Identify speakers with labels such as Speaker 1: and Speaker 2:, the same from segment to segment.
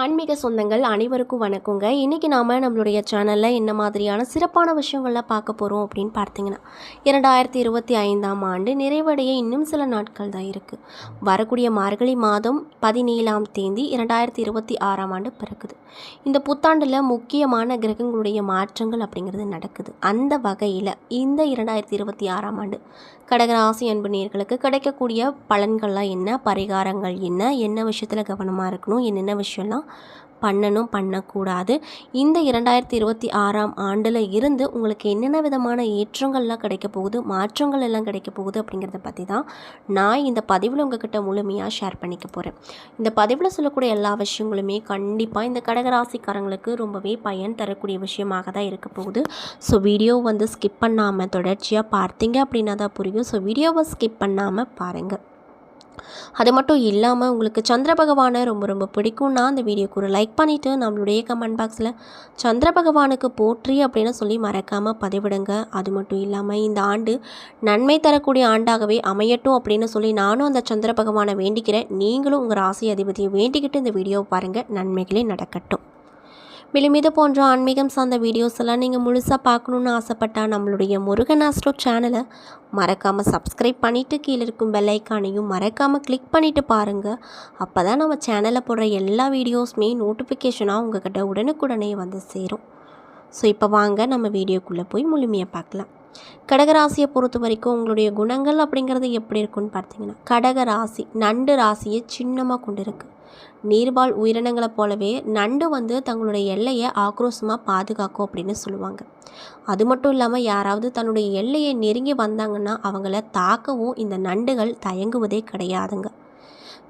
Speaker 1: ஆன்மீக சொந்தங்கள் அனைவருக்கும் வணக்கங்க. இன்றைக்கி நாம் நம்மளுடைய சேனலில் என்ன மாதிரியான சிறப்பான விஷயங்கள்லாம் பார்க்க போகிறோம் அப்படின்னு பார்த்தீங்கன்னா இரண்டாயிரத்தி இருபத்தி ஐந்தாம் ஆண்டு நிறைவடைய இன்னும் சில நாட்கள் தான் இருக்குது வரக்கூடிய மார்கழி மாதம் பதினேழாம் தேதி இரண்டாயிரத்தி இருபத்தி ஆறாம் ஆண்டு பிறக்குது. இந்த புத்தாண்டில் முக்கியமான கிரகங்களுடைய மாற்றங்கள் அப்படிங்கிறது நடக்குது. அந்த வகையில் இந்த இரண்டாயிரத்தி இருபத்தி ஆறாம் ஆண்டு கடகராசி அன்பு நேர்களுக்கு கிடைக்கக்கூடிய பலன்கள்லாம் என்ன? பரிகாரங்கள் என்ன? என்ன விஷயத்தில் கவனமாக இருக்கணும்? என்னென்ன விஷயம்லாம் பண்ணணும் பண்ணக்கூடாது. இந்த இரண்டாயிரத்தி இருபத்தி ஆறாம் ஆண்டில் இருந்து உங்களுக்கு என்னென்ன விதமான ஏற்றங்கள்லாம் கிடைக்க போகுது மாற்றங்கள் எல்லாம் கிடைக்க போகுது அப்படிங்கிறத பற்றி தான் நான் இந்த பதிவில் உங்ககிட்ட முழுமையாக ஷேர் பண்ணிக்க போகிறேன் இந்த பதிவில் சொல்லக்கூடிய எல்லா விஷயங்களுமே கண்டிப்பாக இந்த கடகராசிக்காரங்களுக்கு ரொம்பவே பயன் தரக்கூடிய விஷயமாக தான் இருக்க போகுது. ஸோ வீடியோ வந்து ஸ்கிப் பண்ணாமல் தொடர்ச்சியாக பார்த்தீங்க அப்படின்னா தான் புரியும். ஸோ வீடியோவை ஸ்கிப் பண்ணாமல் பாருங்கள் அது மட்டும் இல்லாமல் உங்களுக்கு சந்திர பகவானை ரொம்ப ரொம்ப பிடிக்கும்னா அந்த வீடியோக்கு ஒரு லைக் பண்ணிவிட்டு நம்மளுடைய கமெண்ட் பாக்ஸில் சந்திர பகவானுக்கு போற்றி அப்படின்னு சொல்லி மறக்காமல் பதிவிடுங்க. அது மட்டும் இல்லாமல் இந்த ஆண்டு நன்மை தரக்கூடிய ஆண்டாகவே அமையட்டும் அப்படின்னு சொல்லி நானும் அந்த சந்திர பகவானை வேண்டிக்கிறேன். நீங்களும் உங்கள் ராசி அதிபதியை வேண்டிக்கிட்டு இந்த வீடியோவை பாருங்கள் நன்மைகளே நடக்கட்டும். மேலும் இது போன்ற ஆன்மீகம் சார்ந்த வீடியோஸ் எல்லாம் நீங்கள் முழுசாக பார்க்கணுன்னு ஆசைப்பட்டால் நம்மளுடைய முருகன் ஆஸ்ட்ரோ சேனலை மறக்காமல் சப்ஸ்கிரைப் பண்ணிவிட்டு கீழே இருக்கும் பெல்லைக்கானையும் மறக்காமல் கிளிக் பண்ணிவிட்டு பாருங்கள் அப்போ தான் நம்ம சேனலில் போடுற எல்லா வீடியோஸுமே நோட்டிஃபிகேஷனாக உங்ககிட்ட உடனுக்குடனே வந்து சேரும். ஸோ இப்போ வாங்க நம்ம வீடியோக்குள்ளே போய் முழுமையாக பார்க்கலாம். கடகராசியை பொறுத்த வரைக்கும் உங்களுடைய குணங்கள் அப்படிங்கிறது எப்படி இருக்குன்னு பார்த்தீங்கன்னா கடக ராசி நண்டு ராசியை சின்னமாக கொண்டு இருக்குது நீர்வாழ் உயிரினங்களைப் போலவே நண்டு வந்து தங்களுடைய எல்லையை ஆக்ரோஷமாக பாதுகாக்கும் அப்படின்னு சொல்லுவாங்க. அது மட்டும் இல்லாமல் யாராவது தன்னுடைய எல்லையை நெருங்கி வந்தாங்கன்னா அவங்கள தாக்கவும் இந்த நண்டுகள் தயங்குவதே கிடையாதுங்க.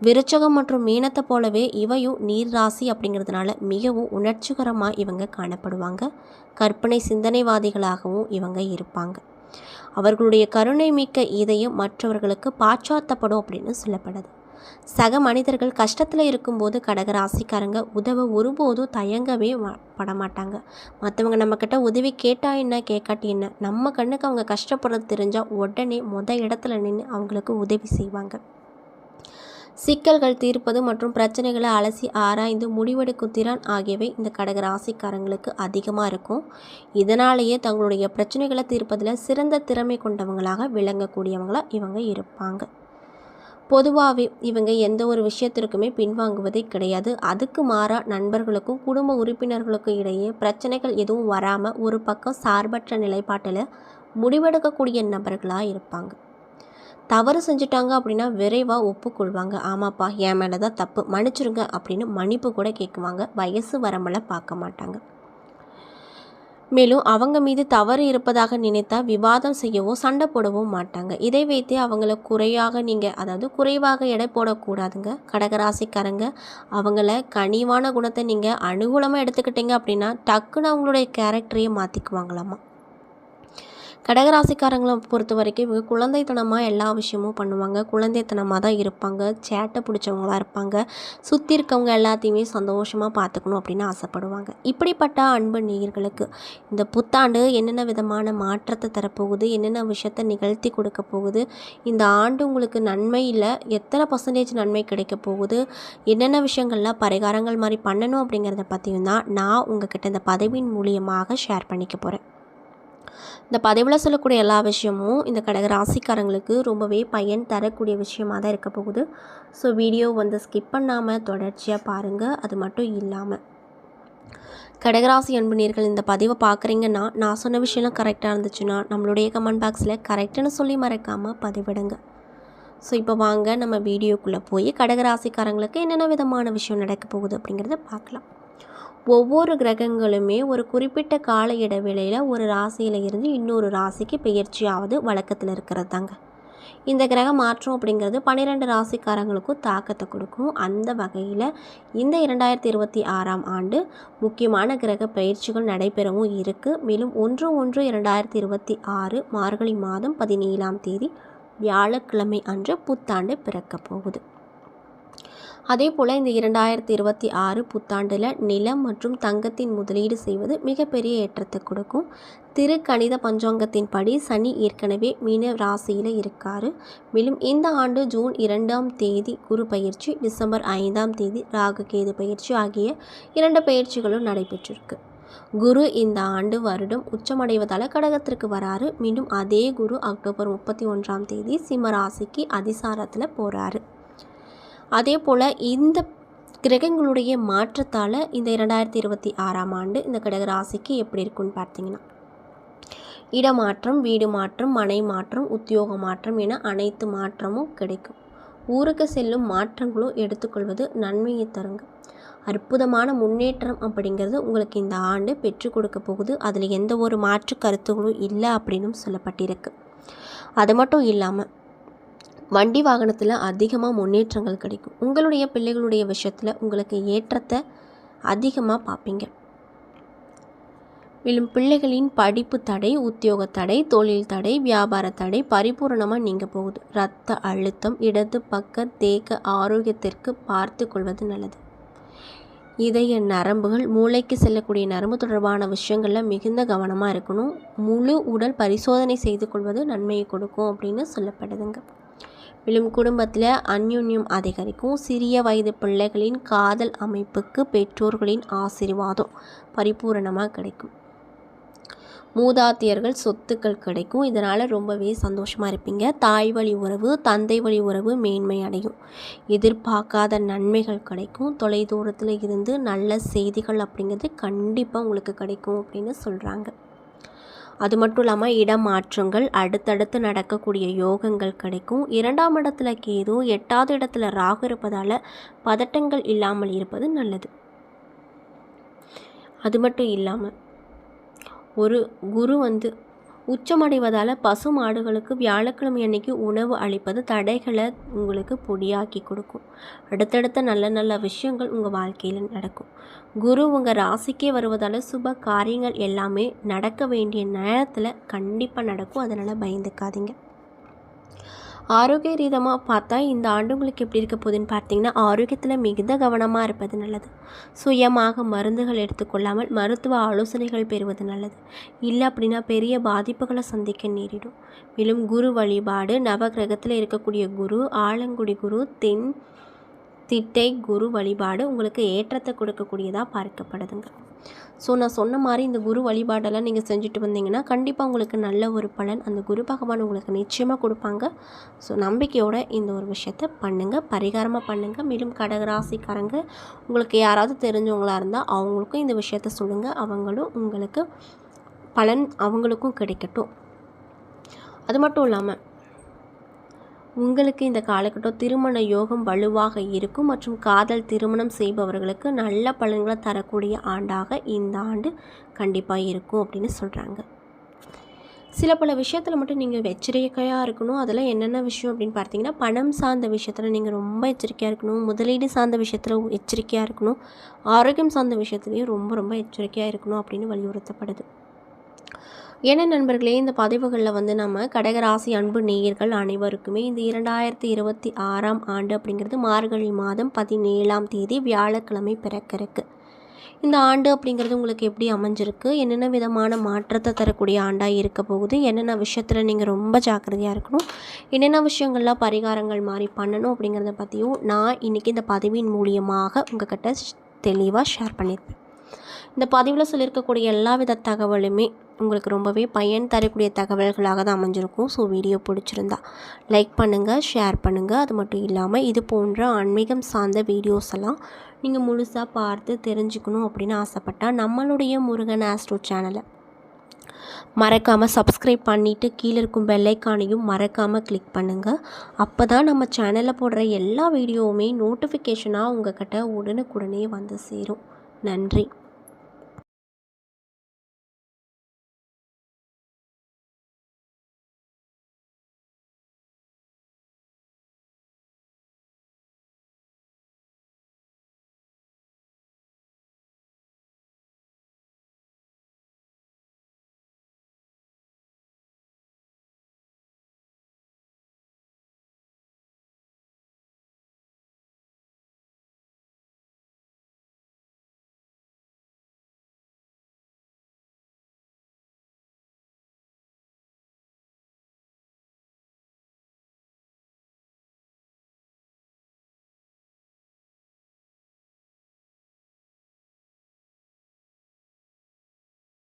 Speaker 1: விருச்சகம் மற்றும் மீனத்தை போலவே இவையும் நீர் ராசி அப்படிங்கிறதுனால மிகவும் உணர்ச்சிகரமாக இவங்க காணப்படுவாங்க. கற்பனை சிந்தனைவாதிகளாகவும் இவங்க இருப்பாங்க. அவர்களுடைய கருணை மிக்க இதயம் மற்றவர்களுக்கு பாச்சாத்தப்படும் அப்படின்னு சொல்லப்படுது. சக மனிதர்கள் கஷ்டத்தில் இருக்கும்போது கடகராசிக்காரங்க உதவ ஒருபோதும் தயங்கவே படமாட்டாங்க. மற்றவங்க நம்மக்கிட்ட உதவி கேட்டால் என்ன கேட்காட்டி என்ன நம்ம கண்ணுக்கு அவங்க கஷ்டப்படுறது தெரிஞ்சால் உடனே முத இடத்துல நின்று அவங்களுக்கு உதவி செய்வாங்க. சிக்கல்கள் தீர்ப்பது மற்றும் பிரச்சனைகளை அலசி ஆராய்ந்து முடிவெடுக்கும் திறன் ஆகியவை இந்த கடக ராசிக்காரங்களுக்கு அதிகமாக இருக்கும். இதனாலேயே தங்களுடைய பிரச்சனைகளை தீர்ப்பதில் சிறந்த திறமை கொண்டவங்களாக விளங்கக்கூடியவங்களாக இவங்க இருப்பாங்க. பொதுவாகவே இவங்க எந்த ஒரு விஷயத்திற்குமே பின்வாங்குவதே கிடையாது. அதுக்கு மாறாக நண்பர்களுக்கும் குடும்ப உறுப்பினர்களுக்கும் இடையே பிரச்சனைகள் எதுவும் வராமல் ஒரு பக்கம் சார்பற்ற நிலைப்பாட்டில் முடிவெடுக்கக்கூடிய நபர்களாக இருப்பாங்க. தவறு செஞ்சுட்டாங்க அப்படின்னா விரைவாக ஒப்புக்கொள்வாங்க. ஆமாப்பா என் மேலே தான் தப்பு. மன்னிச்சிருங்க அப்படின்னு மன்னிப்பு கூட கேட்குவாங்க. வயசு வரம்பெல்லாம் பார்க்க மாட்டாங்க. மேலும் அவங்க மீது தவறு இருப்பதாக நினைத்தா விவாதம் செய்யவோ சண்டை போடவோ மாட்டாங்க. இதை வைத்தே அவங்கள குறையாக நீங்கள் அதாவது குறைவாக எடை போடக்கூடாதுங்க. கடகராசிக்காரங்க அவங்கள கனிவான குணத்தை நீங்கள் அனுகூலமாக எடுத்துக்கிட்டீங்க அப்படின்னா டக்குன்னு அவங்களுடைய கேரக்டரையே மாற்றிக்குவாங்களாமா கடகராசிக்காரங்களை பொறுத்த வரைக்கும் இவங்க குழந்தைத்தனமாக எல்லா விஷயமும் பண்ணுவாங்க. குழந்தைத்தனமாக தான் இருப்பாங்க. சேட்டை பிடிச்சவங்களா இருப்பாங்க. சுற்றி இருக்கவங்க எல்லாத்தையுமே சந்தோஷமாக பார்த்துக்கணும் அப்படின்னு ஆசைப்படுவாங்க. இப்படிப்பட்ட அன்பு நேயர்களுக்கு இந்த புத்தாண்டு என்னென்ன விதமான மாற்றத்தை தரப்போகுது? என்னென்ன விஷயத்தை நிகழ்த்தி கொடுக்க போகுது? இந்த ஆண்டு உங்களுக்கு நன்மையில் எத்தனை பர்சன்டேஜ் நன்மை கிடைக்க போகுது? என்னென்ன விஷயங்கள்லாம் பரிகாரங்கள் மாதிரி பண்ணணும் அப்படிங்கிறத பற்றியும் தான் நான் உங்ககிட்ட இந்த பதவியின் மூலியமாக ஷேர் பண்ணிக்க போகிறேன் இந்த பதிவில் சொல்லக்கூடிய எல்லா விஷயமும் இந்த கடக ராசிக்காரங்களுக்கு ரொம்பவே பயன் தரக்கூடிய விஷயமாக தான் இருக்க போகுது. ஸோ வீடியோ வந்து ஸ்கிப் பண்ணாமல் தொடர்ச்சியாக பாருங்கள் அது மட்டும் இல்லாமல் கடகராசி அன்புநீர்கள் இந்த பதிவை பார்க்குறீங்கன்னா நான் சொன்ன விஷயம்லாம் கரெக்டாக இருந்துச்சுன்னா நம்மளுடைய கமெண்ட் பாக்ஸில் கரெக்டுன்னு சொல்லி மறக்காமல் பதிவிடுங்க. ஸோ இப்போ வாங்க நம்ம வீடியோக்குள்ளே போய் கடகராசிக்காரங்களுக்கு என்னென்ன விதமான விஷயம் நடக்க போகுது அப்படிங்கிறத பார்க்கலாம் ஒவ்வொரு கிரகங்களுமே ஒரு குறிப்பிட்ட கால இடைவெளியில் ஒரு ராசியில் இருந்து இன்னொரு ராசிக்கு பெயர்ச்சியாவது வழக்கத்தில் இருக்கிறது தாங்க இந்த கிரக மாற்றம் அப்படிங்கிறது பன்னிரெண்டு ராசிக்காரங்களுக்கும் தாக்கத்தை கொடுக்கும். அந்த வகையில் இந்த இரண்டாயிரத்தி இருபத்தி ஆறாம் ஆண்டு முக்கியமான கிரக பயிற்சிகள் நடைபெறவும் இருக்குது மேலும் ஒன்று ஒன்று இரண்டாயிரத்தி இருபத்தி ஆறு மார்கழி மாதம் பதினேழாம் தேதி வியாழக்கிழமை அன்று புத்தாண்டு பிறக்கப் போகுது. அதே போல் இந்த இரண்டாயிரத்தி இருபத்தி ஆறு புத்தாண்டில் நிலம் மற்றும் தங்கத்தின் முதலீடு செய்வது மிகப்பெரிய ஏற்றத்தை கொடுக்கும். திருக்கணித பஞ்சாங்கத்தின்படி சனி ஏற்கனவே மீன ராசியில் இருக்கார். மேலும் இந்த ஆண்டு ஜூன் இரண்டாம் தேதி குரு பயிற்சி டிசம்பர் ஐந்தாம் தேதி ராககேது பயிற்சி ஆகிய இரண்டு பயிற்சிகளும் நடைபெற்றிருக்கு. குரு இந்த ஆண்டு வருடம் உச்சமடைவதால் கடகத்திற்கு வராரு. மீண்டும் அதே குரு அக்டோபர் முப்பத்தி ஒன்றாம் தேதி சிம்ம ராசிக்கு அதிசாரத்தில் போகிறாரு அதே போல் இந்த கிரகங்களுடைய மாற்றத்தால் இந்த இரண்டாயிரத்தி இருபத்தி ஆறாம் ஆண்டு இந்த கடகராசிக்கு எப்படி இருக்குன்னு பார்த்தீங்கன்னா இடமாற்றம் வீடு மாற்றம் மனை மாற்றம் உத்தியோக மாற்றம் என அனைத்து மாற்றமும் கிடைக்கும். ஊருக்கு செல்லும் மாற்றங்களும் எடுத்துக்கொள்வது நன்மையை தருங்க. அற்புதமான முன்னேற்றம் அப்படிங்கிறது உங்களுக்கு இந்த ஆண்டு பெற்றுக் கொடுக்க போகுது. அதில் எந்த ஒரு மாற்று கருத்துகளும் இல்லை அப்படின்னும் சொல்லப்பட்டிருக்கு. அது மட்டும் இல்லாமல் வண்டி வாகனத்தில் அதிகமாக முன்னேற்றங்கள் கிடைக்கும். உங்களுடைய பிள்ளைகளுடைய விஷயத்தில் உங்களுக்கு ஏற்றத்தை அதிகமாக பார்ப்பீங்க மேலும் பிள்ளைகளின் படிப்பு தடை உத்தியோக தடை தொழில் தடை வியாபார தடை பரிபூரணமாக நீங்கள் போகுது. இரத்த அழுத்தம் இடது பக்க தேக ஆரோக்கியத்திற்கு பார்த்து கொள்வது நல்லது. இதய நரம்புகள் மூளைக்கு செல்லக்கூடிய நரம்பு தொடர்பான விஷயங்களில் மிகுந்த கவனமாக இருக்கணும். முழு உடல் பரிசோதனை செய்து கொள்வது நன்மையை கொடுக்கும் அப்படின்னு சொல்லப்படுதுங்க. மேலும் குடும்பத்தில் அந்யுன்யம் அதிகரிக்கும். சிறிய வயது பிள்ளைகளின் காதல் அமைப்புக்கு பெற்றோர்களின் ஆசீர்வாதம் பரிபூரணமாக கிடைக்கும். மூதாத்தியர்கள் சொத்துக்கள் கிடைக்கும். இதனால் ரொம்பவே சந்தோஷமாக இருப்பீங்க. தாய் வழி உறவு தந்தை வழி உறவு மேன்மை அடையும். எதிர்பார்க்காத நன்மைகள் கிடைக்கும். தொலைதூரத்தில் இருந்து நல்ல செய்திகள் அப்படிங்கிறது கண்டிப்பாக உங்களுக்கு கிடைக்கும் அப்படின்னு சொல்கிறாங்க அது மட்டும் இல்லாமல் இடமாற்றங்கள் அடுத்தடுத்து நடக்கக்கூடிய யோகங்கள் கிடைக்கும். இரண்டாம் இடத்துல கேது எட்டாவது இடத்துல ராகு இருப்பதால் பதட்டங்கள் இல்லாமல் இருப்பது நல்லது. அது மட்டும் இல்லாமல் ஒரு குரு வந்து உச்சமடைவதால் பசு மாடுகளுக்கு வியாழக்கிழமை அன்னைக்கு உணவு அளிப்பது தடைகளை உங்களுக்கு பொடியாக்கி கொடுக்கும். அடுத்தடுத்த நல்ல நல்ல விஷயங்கள் உங்கள் வாழ்க்கையில் நடக்கும். குரு உங்கள் ராசிக்கே வருவதால் சுப காரியங்கள் எல்லாமே நடக்க வேண்டிய நேரத்தில் கண்டிப்பாக நடக்கும். அதனால் பயந்துக்காதீங்க. ஆரோக்கிய ரீதமாக பார்த்தா இந்த ஆண்டு உங்களுக்கு எப்படி இருக்க போகுதுன்னு பார்த்தீங்கன்னா ஆரோக்கியத்தில் மிகுந்த கவனமாக இருப்பது நல்லது. சுயமாக மருந்துகள் எடுத்துக்கொள்ளாமல் மருத்துவ ஆலோசனைகள் பெறுவது நல்லது. இல்லை அப்படின்னா பெரிய பாதிப்புகளை சந்திக்க நேரிடும். மேலும் குரு வழிபாடு நவகிரகத்தில் இருக்கக்கூடிய குரு ஆலங்குடி குரு தென் திட்டை குரு வழிபாடு உங்களுக்கு ஏற்றத்தை கொடுக்கக்கூடியதாக பார்க்கப்படுதுங்க. ஸோ நான் சொன்ன மாதிரி இந்த குரு வழிபாடெல்லாம் நீங்கள் செஞ்சுட்டு வந்தீங்கன்னா கண்டிப்பாக உங்களுக்கு நல்ல ஒரு பலன் அந்த குரு பகவான் உங்களுக்கு நிச்சயமாக கொடுப்பாங்க. ஸோ நம்பிக்கையோடு இந்த ஒரு விஷயத்த பண்ணுங்கள் பரிகாரமாக பண்ணுங்கள் மேலும் கடகராசிக்காரங்க உங்களுக்கு யாராவது தெரிஞ்சவங்களாக இருந்தால் அவங்களுக்கும் இந்த விஷயத்த சொல்லுங்கள் அவங்களும் உங்களுக்கு பலன் அவங்களுக்கும் கிடைக்கட்டும். அது மட்டும் இல்லாமல் உங்களுக்கு இந்த காலகட்டம் திருமண யோகம் வலுவாக இருக்கும் மற்றும் காதல் திருமணம் செய்பவர்களுக்கு நல்ல பலன்களை தரக்கூடிய ஆண்டாக இந்த ஆண்டு கண்டிப்பாக இருக்கும் அப்படின்னு சொல்கிறாங்க சில பல விஷயத்தில் மட்டும் நீங்கள் எச்சரிக்கையாக இருக்கணும். அதெல்லாம் என்னென்ன விஷயம் அப்படின்னு பார்த்தீங்கன்னா பணம் சார்ந்த விஷயத்தில் நீங்கள் ரொம்ப எச்சரிக்கையாக இருக்கணும். முதலீடு சார்ந்த விஷயத்தில் எச்சரிக்கையாக இருக்கணும். ஆரோக்கியம் சார்ந்த விஷயத்துலையும் ரொம்ப ரொம்ப எச்சரிக்கையாக இருக்கணும் அப்படின்னு வலியுறுத்தப்படுது. என்ன நண்பர்களே இந்த பதிவுகளில் வந்து நம்ம கடகராசி அன்பு நேயர்கள் அனைவருக்குமே இந்த இரண்டாயிரத்தி இருபத்தி ஆறாம் ஆண்டு அப்படிங்கிறது மார்கழி மாதம் பதினேழாம் தேதி வியாழக்கிழமை பிறக்கிறதுக்கு இந்த ஆண்டு அப்படிங்கிறது உங்களுக்கு எப்படி அமைஞ்சிருக்கு? என்னென்ன விதமான மாற்றத்தை தரக்கூடிய ஆண்டாக இருக்க போகுது? என்னென்ன விஷயத்தில் நீங்கள் ரொம்ப ஜாக்கிரதையாக இருக்கணும்? என்னென்ன விஷயங்கள்லாம் பரிகாரங்கள் மாதிரி பண்ணணும் அப்படிங்கிறத பற்றியும் நான் இன்றைக்கி இந்த பதிவின் மூலியமாக உங்கள்கிட்ட தெளிவாக ஷேர் பண்ணியிருப்பேன் இந்த பதிவில் சொல்லியிருக்கக்கூடிய எல்லா வித தகவலுமே உங்களுக்கு ரொம்பவே பயன் தரக்கூடிய தகவல்களாக தான் அமைஞ்சிருக்கும். ஸோ வீடியோ பிடிச்சிருந்தா லைக் பண்ணுங்கள் ஷேர் பண்ணுங்கள் அது மட்டும் இல்லாமல் இது போன்ற ஆன்மீகம் சார்ந்த வீடியோஸ் எல்லாம் நீங்கள் முழுசாக பார்த்து தெரிஞ்சுக்கணும் அப்படின்னு ஆசைப்பட்டால் நம்மளுடைய முருகன் ஆஸ்ட்ரோ சேனலை மறக்காமல் சப்ஸ்கிரைப் பண்ணிவிட்டு கீழே இருக்கும் பெல்லைக்கானையும் மறக்காமல் கிளிக் பண்ணுங்கள் அப்போ தான் நம்ம சேனலில் போடுற எல்லா வீடியோவுமே நோட்டிஃபிகேஷனாக உங்கள் கிட்ட உடனுக்குடனே வந்து சேரும். நன்றி.